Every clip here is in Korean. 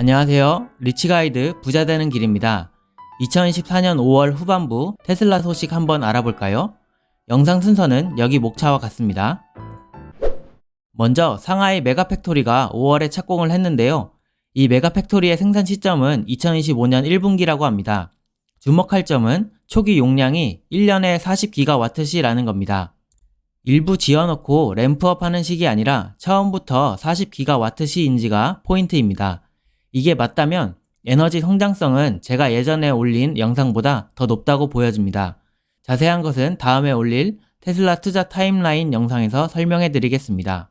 안녕하세요. 리치가이드 부자 되는 길입니다. 2024년 5월 후반부 테슬라 소식 한번 알아볼까요? 영상 순서는 여기 목차와 같습니다. 먼저 상하이 메가팩토리가 5월에 착공을 했는데요. 이 메가팩토리의 생산 시점은 2025년 1분기라고 합니다. 주목할 점은 초기 용량이 1년에 40기가와트시라는 겁니다. 일부 지어놓고 램프업 하는 식이 아니라 처음부터 40기가와트시인지가 포인트입니다. 이게 맞다면 에너지 성장성은 제가 예전에 올린 영상보다 더 높다고 보여집니다. 자세한 것은 다음에 올릴 테슬라 투자 타임라인 영상에서 설명해 드리겠습니다.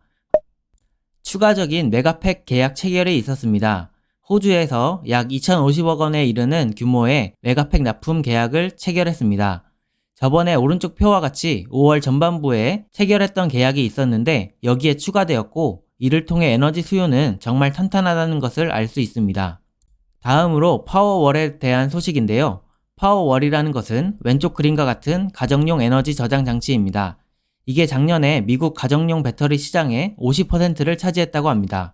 추가적인 메가팩 계약 체결이 있었습니다. 호주에서 약 2,050억 원에 이르는 규모의 메가팩 납품 계약을 체결했습니다. 저번에 오른쪽 표와 같이 5월 전반부에 체결했던 계약이 있었는데 여기에 추가되었고 이를 통해 에너지 수요는 정말 탄탄하다는 것을 알 수 있습니다. 다음으로 파워월에 대한 소식인데요. 파워월이라는 것은 왼쪽 그림과 같은 가정용 에너지 저장 장치입니다. 이게 작년에 미국 가정용 배터리 시장의 50%를 차지했다고 합니다.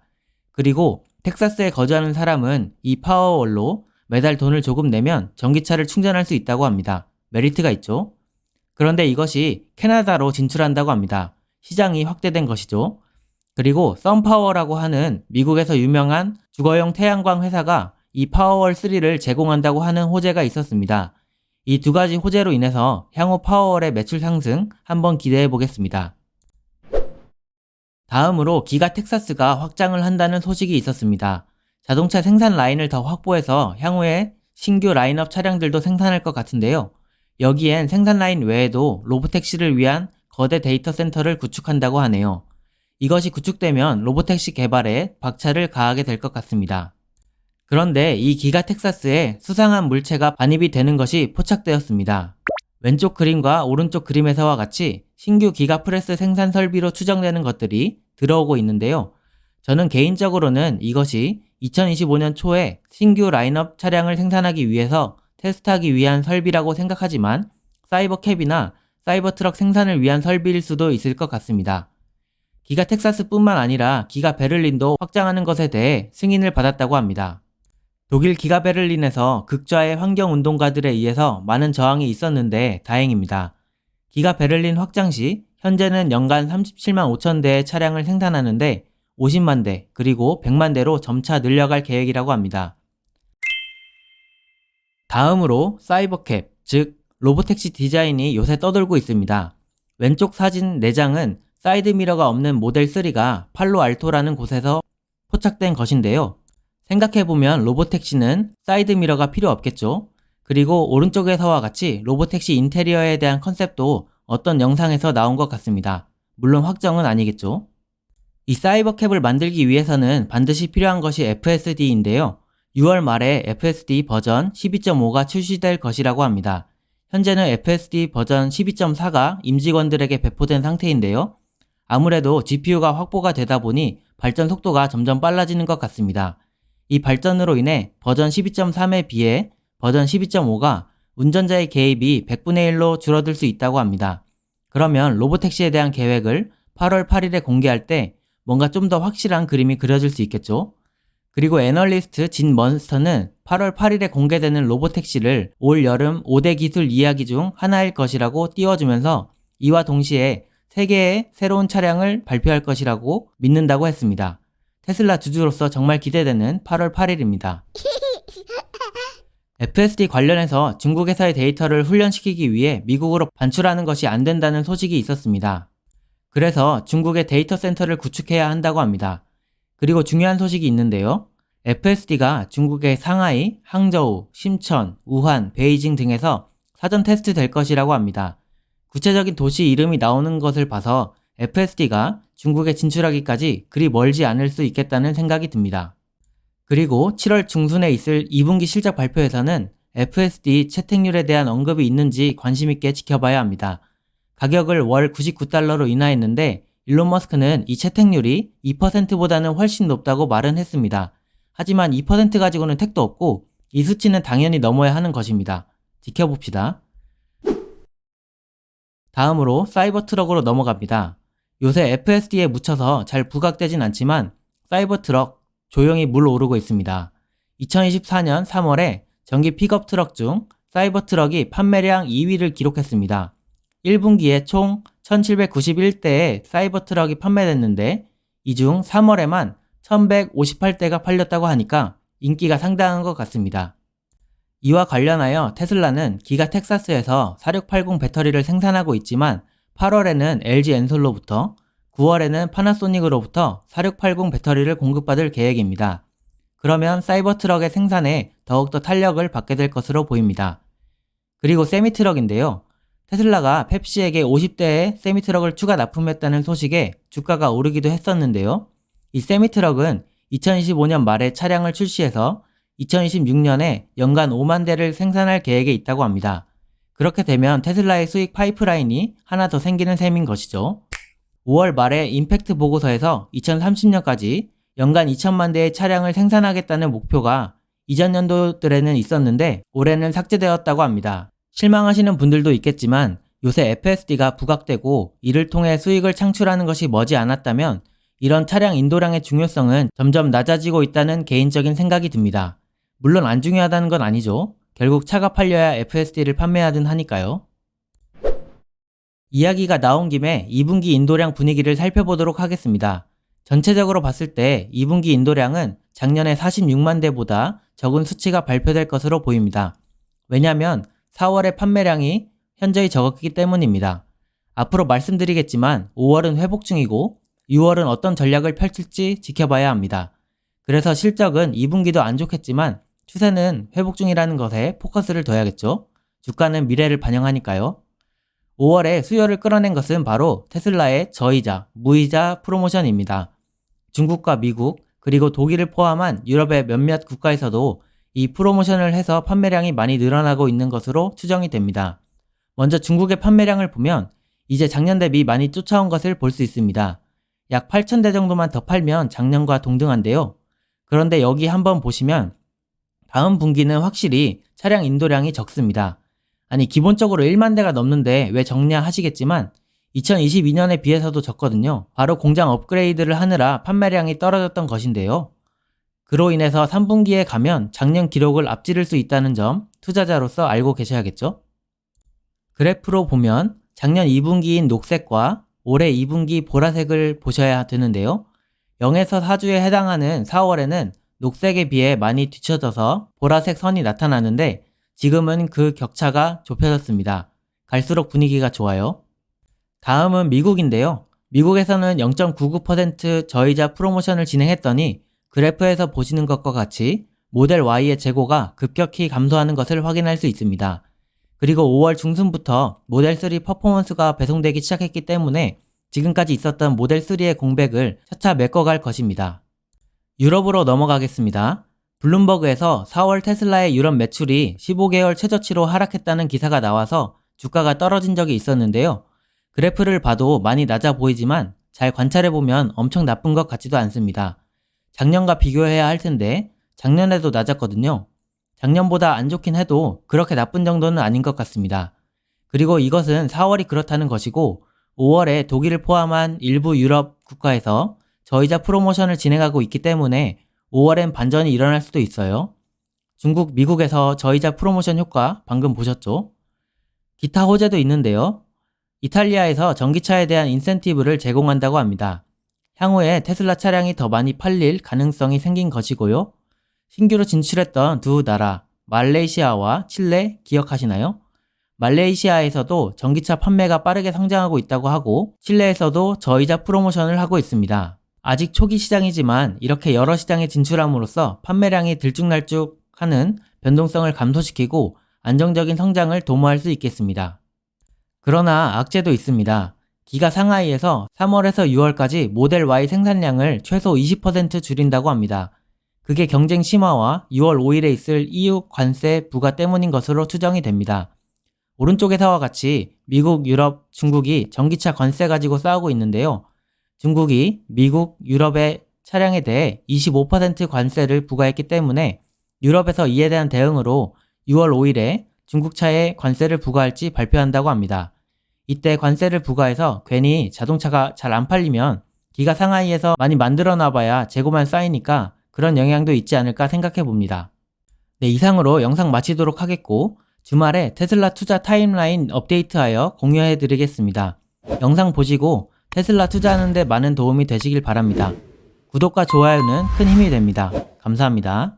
그리고 텍사스에 거주하는 사람은 이 파워월로 매달 돈을 조금 내면 전기차를 충전할 수 있다고 합니다. 메리트가 있죠. 그런데 이것이 캐나다로 진출한다고 합니다. 시장이 확대된 것이죠. 그리고 썬파워라고 하는 미국에서 유명한 주거용 태양광 회사가 이 파워월 3를 제공한다고 하는 호재가 있었습니다. 이 두 가지 호재로 인해서 향후 파워월의 매출 상승 한번 기대해 보겠습니다. 다음으로 기가 텍사스가 확장을 한다는 소식이 있었습니다. 자동차 생산 라인을 더 확보해서 향후에 신규 라인업 차량들도 생산할 것 같은데요. 여기엔 생산 라인 외에도 로보택시를 위한 거대 데이터 센터를 구축한다고 하네요. 이것이 구축되면 로보택시 개발에 박차를 가하게 될 것 같습니다. 그런데 이 기가 텍사스에 수상한 물체가 반입이 되는 것이 포착되었습니다. 왼쪽 그림과 오른쪽 그림에서와 같이 신규 기가 프레스 생산 설비로 추정되는 것들이 들어오고 있는데요. 저는 개인적으로는 이것이 2025년 초에 신규 라인업 차량을 생산하기 위해서 테스트하기 위한 설비라고 생각하지만 사이버캡이나 사이버 트럭 생산을 위한 설비일 수도 있을 것 같습니다. 기가 텍사스뿐만 아니라 기가 베를린도 확장하는 것에 대해 승인을 받았다고 합니다. 독일 기가 베를린에서 극좌의 환경 운동가들에 의해서 많은 저항이 있었는데 다행입니다. 기가 베를린 확장 시 현재는 연간 37만 5천 대의 차량을 생산하는데 50만 대 그리고 100만 대로 점차 늘려갈 계획이라고 합니다. 다음으로 사이버캡, 즉 로보택시 디자인이 요새 떠돌고 있습니다. 왼쪽 사진 4장은 사이드 미러가 없는 모델 3가 팔로 알토라는 곳에서 포착된 것인데요. 생각해보면 로보택시는 사이드 미러가 필요 없겠죠. 그리고 오른쪽에서와 같이 로보택시 인테리어에 대한 컨셉도 어떤 영상에서 나온 것 같습니다. 물론 확정은 아니겠죠. 이 사이버캡을 만들기 위해서는 반드시 필요한 것이 FSD인데요. 6월 말에 FSD 버전 12.5가 출시될 것이라고 합니다. 현재는 FSD 버전 12.4가 임직원들에게 배포된 상태인데요. 아무래도 GPU가 확보가 되다 보니 발전 속도가 점점 빨라지는 것 같습니다. 이 발전으로 인해 버전 12.3에 비해 버전 12.5가 운전자의 개입이 100분의 1로 줄어들 수 있다고 합니다. 그러면 로보택시에 대한 계획을 8월 8일에 공개할 때 뭔가 좀 더 확실한 그림이 그려질 수 있겠죠? 그리고 애널리스트 진 먼스터는 8월 8일에 공개되는 로보택시를 올 여름 5대 기술 이야기 중 하나일 것이라고 띄워주면서 이와 동시에 3개의 새로운 차량을 발표할 것이라고 믿는다고 했습니다. 테슬라 주주로서 정말 기대되는 8월 8일입니다. FSD 관련해서 중국에서의 데이터를 훈련시키기 위해 미국으로 반출하는 것이 안 된다는 소식이 있었습니다. 그래서 중국의 데이터 센터를 구축해야 한다고 합니다. 그리고 중요한 소식이 있는데요. FSD가 중국의 상하이, 항저우, 심천, 우한, 베이징 등에서 사전 테스트 될 것이라고 합니다. 구체적인 도시 이름이 나오는 것을 봐서 FSD가 중국에 진출하기까지 그리 멀지 않을 수 있겠다는 생각이 듭니다. 그리고 7월 중순에 있을 2분기 실적 발표에서는 FSD 채택률에 대한 언급이 있는지 관심있게 지켜봐야 합니다. 가격을 월 99달러로 인하했는데 일론 머스크는 이 채택률이 2%보다는 훨씬 높다고 말은 했습니다. 하지만 2% 가지고는 택도 없고 이 수치는 당연히 넘어야 하는 것입니다. 지켜봅시다. 다음으로 사이버 트럭으로 넘어갑니다. 요새 FSD에 묻혀서 잘 부각되진 않지만 사이버 트럭 조용히 물 오르고 있습니다. 2024년 3월에 전기 픽업 트럭 중 사이버 트럭이 판매량 2위를 기록했습니다. 1분기에 총 1791대의 사이버 트럭이 판매됐는데 이 중 3월에만 1158대가 팔렸다고 하니까 인기가 상당한 것 같습니다. 이와 관련하여 테슬라는 기가 텍사스에서 4680 배터리를 생산하고 있지만 8월에는 LG 엔솔로부터 9월에는 파나소닉으로부터 4680 배터리를 공급받을 계획입니다. 그러면 사이버 트럭의 생산에 더욱더 탄력을 받게 될 것으로 보입니다. 그리고 세미트럭인데요. 테슬라가 펩시에게 50대의 세미트럭을 추가 납품했다는 소식에 주가가 오르기도 했었는데요. 이 세미트럭은 2025년 말에 차량을 출시해서 2026년에 연간 5만 대를 생산할 계획에 있다고 합니다. 그렇게 되면 테슬라의 수익 파이프라인이 하나 더 생기는 셈인 것이죠. 5월 말에 임팩트 보고서에서 2030년까지 연간 2천만 대의 차량을 생산하겠다는 목표가 이전 연도들에는 있었는데 올해는 삭제되었다고 합니다. 실망하시는 분들도 있겠지만 요새 FSD가 부각되고 이를 통해 수익을 창출하는 것이 머지 않았다면 이런 차량 인도량의 중요성은 점점 낮아지고 있다는 개인적인 생각이 듭니다. 물론 안 중요하다는 건 아니죠. 결국 차가 팔려야 FSD를 판매하든 하니까요. 이야기가 나온 김에 2분기 인도량 분위기를 살펴보도록 하겠습니다. 전체적으로 봤을 때 2분기 인도량은 작년에 46만 대보다 적은 수치가 발표될 것으로 보입니다. 왜냐하면 4월의 판매량이 현저히 적었기 때문입니다. 앞으로 말씀드리겠지만 5월은 회복 중이고 6월은 어떤 전략을 펼칠지 지켜봐야 합니다. 그래서 실적은 2분기도 안 좋겠지만 추세는 회복 중이라는 것에 포커스를 둬야겠죠. 주가는 미래를 반영하니까요. 5월에 수요를 끌어낸 것은 바로 테슬라의 저이자, 무이자 프로모션입니다. 중국과 미국, 그리고 독일을 포함한 유럽의 몇몇 국가에서도 이 프로모션을 해서 판매량이 많이 늘어나고 있는 것으로 추정이 됩니다. 먼저 중국의 판매량을 보면 이제 작년 대비 많이 쫓아온 것을 볼 수 있습니다. 약 8,000대 정도만 더 팔면 작년과 동등한데요. 그런데 여기 한번 보시면 다음 분기는 확실히 차량 인도량이 적습니다. 아니 기본적으로 1만 대가 넘는데 왜 적냐 하시겠지만 2022년에 비해서도 적거든요. 바로 공장 업그레이드를 하느라 판매량이 떨어졌던 것인데요. 그로 인해서 3분기에 가면 작년 기록을 앞지를 수 있다는 점 투자자로서 알고 계셔야겠죠? 그래프로 보면 작년 2분기인 녹색과 올해 2분기 보라색을 보셔야 되는데요. 0에서 4주에 해당하는 4월에는 녹색에 비해 많이 뒤쳐져서 보라색 선이 나타나는데 지금은 그 격차가 좁혀졌습니다. 갈수록 분위기가 좋아요. 다음은 미국인데요. 미국에서는 0.99% 저이자 프로모션을 진행했더니 그래프에서 보시는 것과 같이 모델 Y의 재고가 급격히 감소하는 것을 확인할 수 있습니다. 그리고 5월 중순부터 모델 3 퍼포먼스가 배송되기 시작했기 때문에 지금까지 있었던 모델 3의 공백을 차차 메꿔갈 것입니다. 유럽으로 넘어가겠습니다. 블룸버그에서 4월 테슬라의 유럽 매출이 15개월 최저치로 하락했다는 기사가 나와서 주가가 떨어진 적이 있었는데요. 그래프를 봐도 많이 낮아 보이지만 잘 관찰해보면 엄청 나쁜 것 같지도 않습니다. 작년과 비교해야 할 텐데 작년에도 낮았거든요. 작년보다 안 좋긴 해도 그렇게 나쁜 정도는 아닌 것 같습니다. 그리고 이것은 4월이 그렇다는 것이고 5월에 독일을 포함한 일부 유럽 국가에서 저이자 프로모션을 진행하고 있기 때문에 5월엔 반전이 일어날 수도 있어요. 중국, 미국에서 저이자 프로모션 효과 방금 보셨죠? 기타 호재도 있는데요. 이탈리아에서 전기차에 대한 인센티브를 제공한다고 합니다. 향후에 테슬라 차량이 더 많이 팔릴 가능성이 생긴 것이고요. 신규로 진출했던 두 나라, 말레이시아와 칠레 기억하시나요? 말레이시아에서도 전기차 판매가 빠르게 성장하고 있다고 하고 칠레에서도 저이자 프로모션을 하고 있습니다. 아직 초기 시장이지만 이렇게 여러 시장에 진출함으로써 판매량이 들쭉날쭉하는 변동성을 감소시키고 안정적인 성장을 도모할 수 있겠습니다. 그러나 악재도 있습니다. 기가 상하이에서 3월에서 6월까지 모델 Y 생산량을 최소 20% 줄인다고 합니다. 그게 경쟁 심화와 6월 5일에 있을 EU 관세 부과 때문인 것으로 추정이 됩니다. 오른쪽에서와 같이 미국, 유럽, 중국이 전기차 관세 가지고 싸우고 있는데요. 중국이 미국, 유럽의 차량에 대해 25% 관세를 부과했기 때문에 유럽에서 이에 대한 대응으로 6월 5일에 중국차에 관세를 부과할지 발표한다고 합니다. 이때 관세를 부과해서 괜히 자동차가 잘 안 팔리면 기가 상하이에서 많이 만들어 놔봐야 재고만 쌓이니까 그런 영향도 있지 않을까 생각해 봅니다. 네, 이상으로 영상 마치도록 하겠고, 주말에 테슬라 투자 타임라인 업데이트하여 공유해 드리겠습니다. 영상 보시고 테슬라 투자하는데 많은 도움이 되시길 바랍니다. 구독과 좋아요는 큰 힘이 됩니다. 감사합니다.